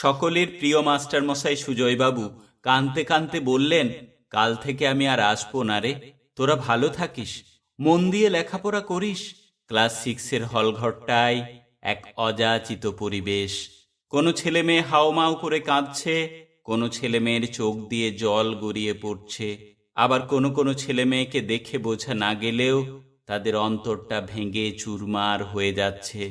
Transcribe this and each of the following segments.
সকলের প্রিয় মাস্টারমশাই সুজয়বাবু কানতে কানতে বললেন, কাল থেকে আমি আর আসব না রে। তোরা ভালো থাকিস, মন দিয়ে লেখাপড়া করিস। ক্লাস সিক্সের হলঘরটায় এক অযাচিত পরিবেশ। কোনো ছেলে মেয়ে হাওমাও করে কাঁদছে, কোনো ছেলে মেয়ের চোখ দিয়ে জল গড়িয়ে পড়ছে। আবার কোনো কোনো ছেলে মেয়েকে দেখে বোঝা না গেলেও তাদের অন্তরটা ভেঙে চুরমার হয়ে যাচ্ছে।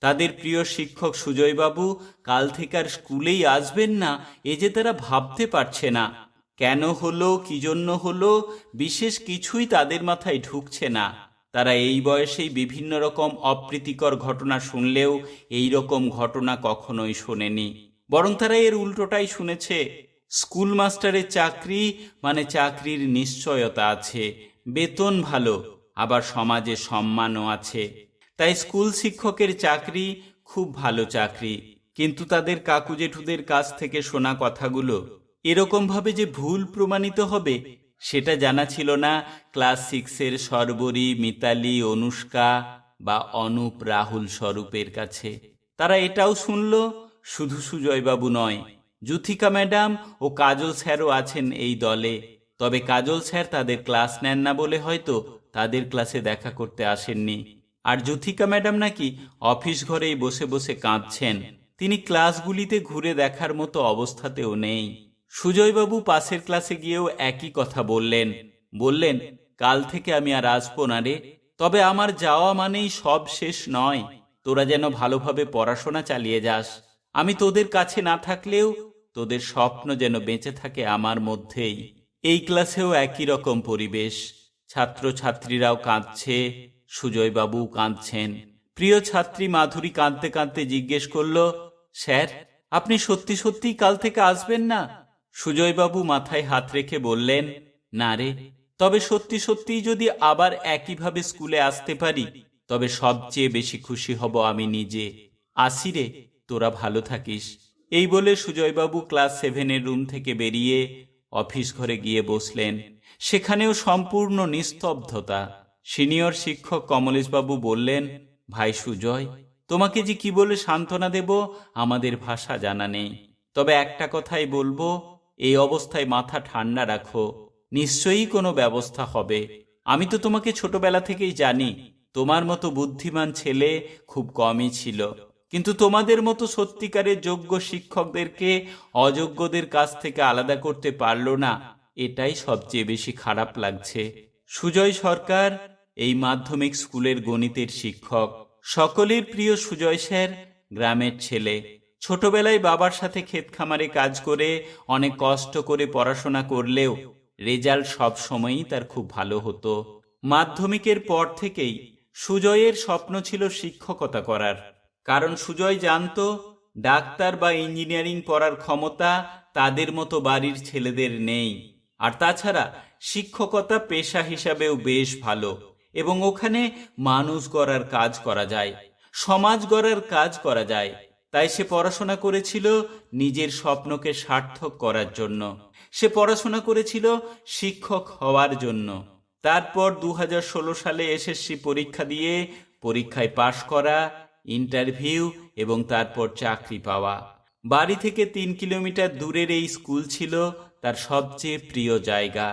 তাদের প্রিয় শিক্ষক সুজয়বাবু কাল থেকে আর স্কুলেই আসবেন না, এ যে তারা ভাবতে পারছে না। কেন হলো, কি জন্য হলো, বিশেষ কিছুই তাদের মাথায় ঢুকছে না। তারা এই বয়সেই বিভিন্ন রকম অপ্রীতিকর ঘটনা শুনলেও এই রকম ঘটনা কখনোই শোনেনি। বরং তারা এর উল্টোটাই শুনেছে, স্কুল মাস্টারের চাকরি মানে চাকরির নিশ্চয়তা আছে, বেতন ভালো, আবার সমাজে সম্মানও আছে। তাই স্কুল শিক্ষকের চাকরি খুব ভালো চাকরি। কিন্তু তাদের কাকু জেঠুদের কাছ থেকে শোনা কথাগুলো, এরকম ভাবে যে ভুল প্রমাণিত হবে, সেটা জানা ছিল না। ক্লাস সিক্সের সর্বরী, মিতালি, অনুষ্কা বা অনুপ রাহুল স্বরূপের কাছে। তারা এটাও শুনল, শুধু সুজয়বাবু নয়, জুথিকা ম্যাডাম ও কাজল স্যারও আছেন এই দলে। তবে কাজল স্যার তাদের ক্লাস নেন না বলে হয়তো তাদের ক্লাসে দেখা করতে আসেননি। আর জুথিকা ম্যাডাম নাকি অফিস ঘরেই বসে বসে কাঁদছেন। তিনি ক্লাসগুলিতে ঘুরে দেখার মতো অবস্থাতেও নেই। সুজয়বাবু পাশের ক্লাসে গিয়েও একই কথা বললেন। বললেন, কাল থেকে আমি আর আসব না রে। তবে আমার যাওয়া মানেই সব শেষ নয়। তোরা যেন ভালোভাবে পড়াশোনা চালিয়ে যাস। আমি তোদের কাছে না থাকলেও তোদের স্বপ্ন যেন বেঁচে থাকে আমার মধ্যেই। এই ক্লাসেও একই রকম পরিবেশ। ছাত্রছাত্রীরাও কাঁদছে। সুজয়বাবু কাঁদছেন। প্রিয় ছাত্রী মাধুরী কাঁদতে কাঁদতে জিজ্ঞেস করল, স্যার, আপনি সত্যি সত্যি কাল থেকে আসবেন না? সুজয়বাবু মাথায় হাত রেখে বললেন, না রে, তবে সত্যি সত্যিই যদি আবার একইভাবে স্কুলে আসতে পারি, তবে সবচেয়ে বেশি খুশি হব আমি নিজে। আসি রে, তোরা ভালো থাকিস। এই বলে সুজয়বাবু ক্লাস সেভেনের রুম থেকে বেরিয়ে অফিস ঘরে গিয়ে বসলেন। সেখানেও সম্পূর্ণ নিস্তব্ধতা। সিনিয়র শিক্ষক কমলেশবাবু বললেন, ভাই সুজয়, তোমাকে যে কি বলে সান্ত্বনা দেব আমাদের ভাষা জানা নেই। তবে একটা কথাই বলব, এই অবস্থায় মাথা ঠান্ডা রাখো। নিশ্চয়ই কোনো ব্যবস্থা হবে। আমি তো তোমাকে ছোটবেলা থেকেই জানি, তোমার মতো বুদ্ধিমান ছেলে খুব কমই ছিল। কিন্তু তোমাদের মতো সত্যিকারের যোগ্য শিক্ষকদেরকে অযোগ্যদের কাছ থেকে আলাদা করতে পারল না। এটাই সবচেয়ে বেশি খারাপ লাগছে। সুজয় সরকার এই মাধ্যমিক স্কুলের গণিতের শিক্ষক। সকলের প্রিয় সুজয় স্যার, গ্রামের ছেলে। ছোটবেলায় বাবার সাথে ক্ষেত খামারে কাজ করে অনেক কষ্ট করে পড়াশোনা করলেও রেজাল্ট সব সময়ই তার খুব ভালো হতো। মাধ্যমিকের পর থেকেই সুজয়ের স্বপ্ন ছিল শিক্ষকতা করার। কারণ সুজয় জানতো, ডাক্তার বা ইঞ্জিনিয়ারিং পড়ার ক্ষমতা তাদের মতো বাড়ির ছেলেদের নেই। আর তাছাড়া শিক্ষকতা পেশা হিসাবেও বেশ ভালো। এবং ওখানে মানুষ গড়ার কাজ করা যায়, সমাজ গড়ার কাজ করা যায়। তাই সে পড়াশোনা করেছিল নিজের স্বপ্নকে সার্থক করার জন্য। সে পড়াশোনা করেছিল শিক্ষক হওয়ার জন্য। তারপর দু হাজার ষোলো সালে এসএসসি পরীক্ষা দিয়ে পরীক্ষায় পাশ করা, ইন্টারভিউ এবং তারপর চাকরি পাওয়া। বাড়ি থেকে তিন কিলোমিটার দূরের এই স্কুল ছিল তার সবচেয়ে প্রিয় জায়গা।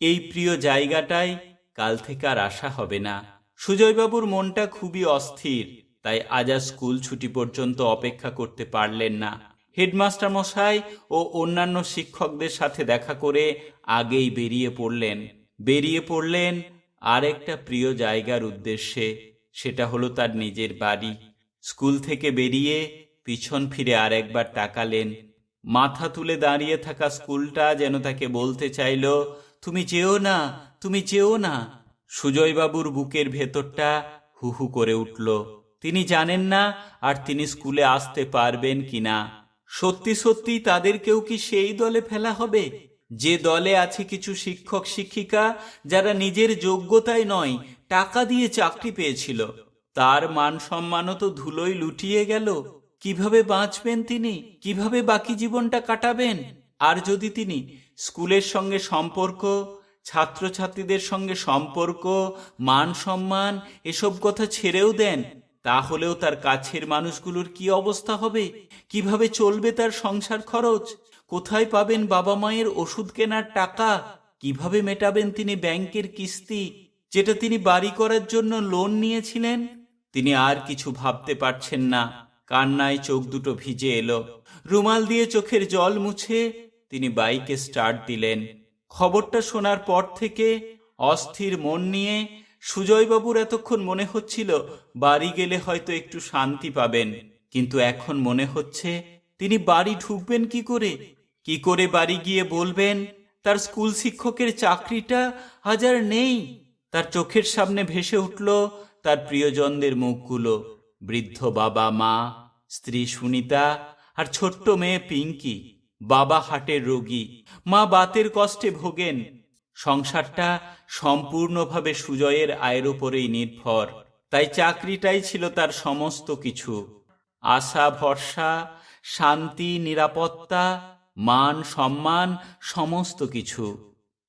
এই প্রিয় জায়গাটাই কাল থেকে আর আসা হবে না। সুজয়বাবুর মনটা খুবই অস্থির, তাই আজ স্কুল ছুটি পর্যন্ত অপেক্ষা করতে পারলেন না। হেডমাস্টার মশাই ও অন্যান্য শিক্ষকদের সাথে দেখা করে আগেই বেরিয়ে পড়লেন। বেরিয়ে পড়লেন আর একটা প্রিয় জায়গার উদ্দেশ্যে, সেটা হলো তার নিজের বাড়ি। স্কুল থেকে বেরিয়ে পিছন ফিরে আর একবার তাকালেন। মাথা তুলে দাঁড়িয়ে থাকা স্কুলটা যেন তাকে বলতে চাইল তুমি যেও না, তুমি যেও না। সুজয়বাবুর বুকের ভেতরটা হু হু করে উঠল। তিনি জানেন না আর তিনি স্কুলে আসতে পারবেন কিনা সত্যি সত্যি তাদেরকেও কি সেই দলে ফেলা হবে? যে দলে আছে কিছু শিক্ষক, শিক্ষিকা যারা নিজের যোগ্যতায় নয়, টাকা দিয়ে চাকরি পেয়েছিল। তার মান সম্মানও তো ধুলোয় লুটিয়ে গেল। কীভাবে বাঁচবেন তিনি? কীভাবে বাকি জীবনটা কাটাবেন? আর যদি তিনি স্কুলের সঙ্গে সম্পর্ক, ছাত্রছাত্রীদের সঙ্গে সম্পর্ক, মান সম্মান, এসব কথা ছেড়েও দেন, তাহলেও তার কাছের মানুষগুলোর কি অবস্থা হবে? কীভাবে চলবে তার সংসার খরচ? কোথায় পাবেন বাবা মায়ের ওষুধ কেনার টাকা? কীভাবে মেটাবেন তিনি ব্যাংকের কিস্তি, যেটা তিনি বাড়ি করার জন্য লোন নিয়েছিলেন? তিনি আর কিছু ভাবতে পারছেন না। কান্নায় চোখ দুটো ভিজে এলো। রুমাল দিয়ে চোখের জল মুছে তিনি বাইকে স্টার্ট দিলেন। খবরটা শোনার পর থেকে অস্থির মন নিয়ে সুজয়বাবুর এতক্ষণ মনে হচ্ছিল বাড়ি গেলে হয়তো একটু শান্তি পাবেন, কিন্তু এখন মনে হচ্ছে তিনি বাড়ি ঢুকবেন কি করে? কি করে বাড়ি গিয়ে বলবেন, তার স্কুল শিক্ষকের চাকরিটা হাজার নেই। তার চোখের সামনে ভেসে উঠল তার প্রিয়জনদের মুখগুলো। বৃদ্ধ বাবা মা, স্ত্রী সুনিতা আর ছোট্ট মেয়ে পিঙ্কি বাবা হাটের রোগী, মা বাতের কষ্টে ভোগেন। সংসারটা সম্পূর্ণভাবে সুজয়ের আয়ের উপরেই নির্ভর, তাই চাকরিটাই ছিল তার সমস্ত কিছু। আশা, ভরসা, শান্তি, নিরাপত্তা, মান, সম্মান, সমস্ত কিছু।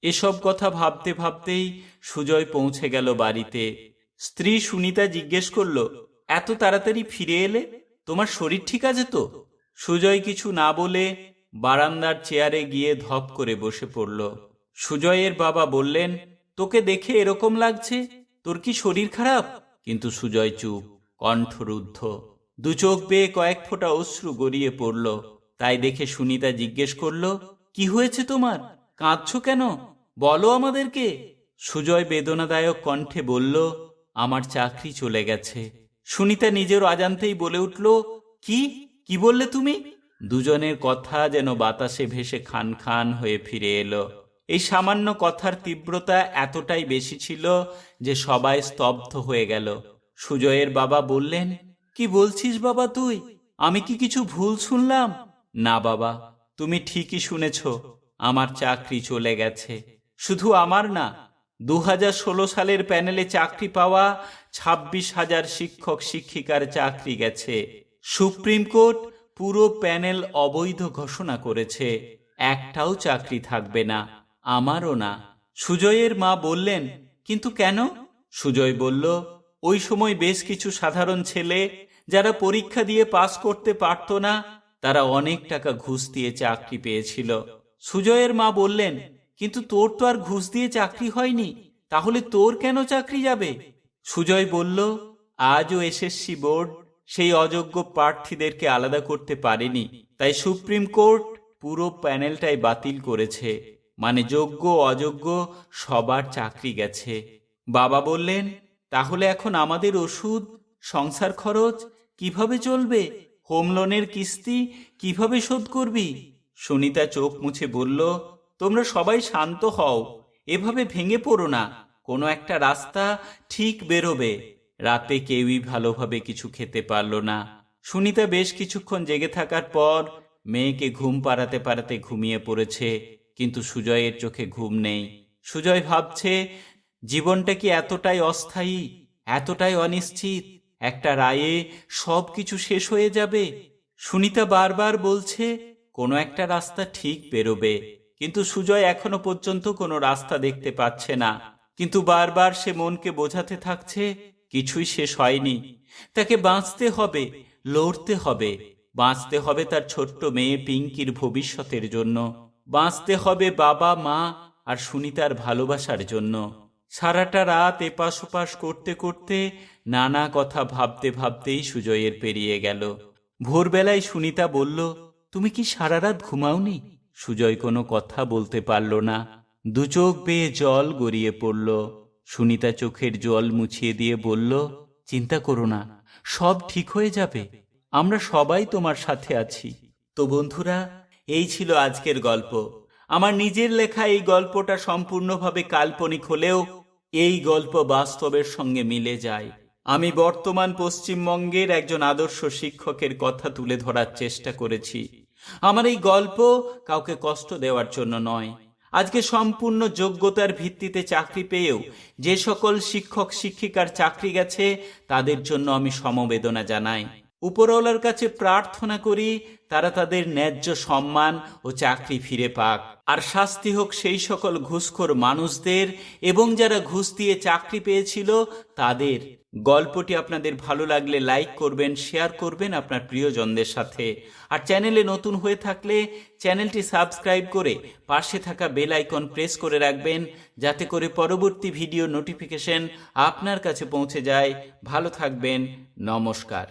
এসব কথা ভাবতে ভাবতেই সুজয় পৌঁছে গেল বাড়িতে। স্ত্রী সুনিতা জিজ্ঞেস করল এত তাড়াতাড়ি ফিরে এলে? তোমার শরীর ঠিক আছে তো? সুজয় কিছু না বলে বারান্দার চেয়ারে গিয়ে ধপ করে বসে পড়ল। সুজয়ের বাবা বললেন, তোকে দেখে এরকম লাগছে? তোর কি শরীর খারাপ? কিন্তু সুজয় চুপ, কণ্ঠরুদ্ধ। দু চোখ বেয়ে কয়েক ফোঁটা অশ্রু গড়িয়ে পড়ল। তাই দেখে সুনিতা জিজ্ঞেস করল, কি হয়েছে তোমার? কাঁদছো কেন? বলো আমাদেরকে। সুজয় বেদনাদায়ক কণ্ঠে বলল, আমার চাকরি চলে গেছে। সুনিতা নিজের অজান্তেই বলে উঠল, কি? কি বললে তুমি? দুজনের কথা যেন বাতাসে ভেসে খান খান হয়ে ফিরে এলো। এই সামান্য কথার তীব্রতা এতটাই বেশি ছিল যে সবাই স্তব্ধ হয়ে গেল। সুজয়ের বাবা বললেন, কি বলছিস বাবা তুই? আমি কি কিছু ভুল শুনলাম? না বাবা, তুমি ঠিকই শুনেছ, আমার চাকরি চলে গেছে। শুধু আমার না দু হাজার ষোলো সালের প্যানেলে চাকরি পাওয়া ছাব্বিশ হাজার শিক্ষক শিক্ষিকার চাকরি গেছে। সুপ্রিম কোর্ট পুরো প্যানেল অবৈধ ঘোষণা করেছে। একটাও চাকরি থাকবে না, আমারও না। সুজয়ের মা বললেন, কিন্তু কেন? সুজয় বলল, ওই সময় বেশ কিছু সাধারণ ছেলে যারা পরীক্ষা দিয়ে পাস করতে পারত না, তারা অনেক টাকা ঘুষ দিয়ে চাকরি পেয়েছিল। সুজয়ের মা বললেন কিন্তু তোর তো আর ঘুষ দিয়ে চাকরি হয়নি, তাহলে তোর কেন চাকরি যাবে? সুজয় বলল, আজও এসএসসি বোর্ড সেই অযোগ্য প্রার্থীদেরকে আলাদা করতে পারেনি, তাই সুপ্রিম কোর্ট পুরো প্যানেলটাই বাতিল করেছে। মানে যোগ্য অযোগ্য সবার চাকরি গেছে। বাবা বললেন, তাহলে এখন আমাদের ওষুধ, সংসার খরচ কীভাবে চলবে? হোম লোনের কিস্তি কীভাবে শোধ করবি? সুনিতা চোখ মুছে বলল তোমরা সবাই শান্ত হও, এভাবে ভেঙে পড়ো না, কোনো একটা রাস্তা ঠিক বেরোবে। রাতে কেউই ভালোভাবে কিছু খেতে পারল না। সুনিতা বেশ কিছুক্ষণ জেগে থাকার পর মেয়েকে ঘুম পাড়াতে পাড়াতে ঘুমিয়ে পড়েছে, কিন্তু সুজয়ের চোখে ঘুম নেই। সুজয় ভাবছে, জীবনটা কি এতটাই অস্থায়ী, এতটাই অনিশ্চিত, একটা রায়ে সব কিছু শেষ হয়ে যাবে? সুনিতা বারবার বলছে, কোনো একটা রাস্তা ঠিক বেরোবে। কিন্তু সুজয় এখনও পর্যন্ত কোনো রাস্তা দেখতে পাচ্ছে না। কিন্তু বারবার সে মনকে বোঝাতে থাকছে, কিছুই শেষ হয়নি। তাকে বাঁচতে হবে, লড়তে হবে। বাঁচতে হবে তার ছোট্ট মেয়ে পিঙ্কির ভবিষ্যতের জন্য। বাঁচতে হবে বাবা, মা আর সুনিতার ভালোবাসার জন্য। সারাটা রাত এপাশ ওপাশ করতে করতে নানা কথা ভাবতে ভাবতেই সুজয়ের পেরিয়ে গেল। ভোরবেলায় সুনিতা বলল, তুমি কি সারা রাত ঘুমাওনি? সুজয় কোনো কথা বলতে পারল না। দু চোখ বেয়ে জল গড়িয়ে পড়ল। সুনিতা চোখের জল মুছিয়ে দিয়ে বলল, চিন্তা করো না, সব ঠিক হয়ে যাবে। আমরা সবাই তোমার সাথে আছি। তো বন্ধুরা, এই ছিল আজকের গল্প। আমার নিজের লেখা এই গল্পটা সম্পূর্ণভাবে কাল্পনিক হলেও এই গল্প বাস্তবের সঙ্গে মিলে যায়। আমি বর্তমান পশ্চিমবঙ্গের একজন আদর্শ শিক্ষকের কথা তুলে ধরার চেষ্টা করেছি। আমার এই গল্প কাউকে কষ্ট দেওয়ার জন্য নয়। আজকে সম্পূর্ণ যোগ্যতার ভিত্তিতে চাকরি পেয়েও যে সকল শিক্ষক শিক্ষিকার চাকরি গেছে, তাদের জন্য আমি সমবেদনা জানাই। উপরওয়ালার কাছে প্রার্থনা করি, তারা তাদের ন্যায্য সম্মান ও চাকরি ফিরে পাক। আর শাস্তি হোক সেই সকল ঘুষখোর মানুষদের এবং যারা ঘুষ দিয়ে চাকরি পেয়েছিল তাদের। গল্পটি আপনাদের ভালো লাগলে লাইক করবেন, শেয়ার করবেন আপনার প্রিয়জনদের সাথে। আর চ্যানেলে নতুন হয়ে থাকলে চ্যানেলটি সাবস্ক্রাইব করে পাশে থাকা বেল আইকন প্রেস করে রাখবেন, যাতে করে পরবর্তী ভিডিও নোটিফিকেশন আপনার কাছে পৌঁছে যায়। ভালো থাকবেন, নমস্কার।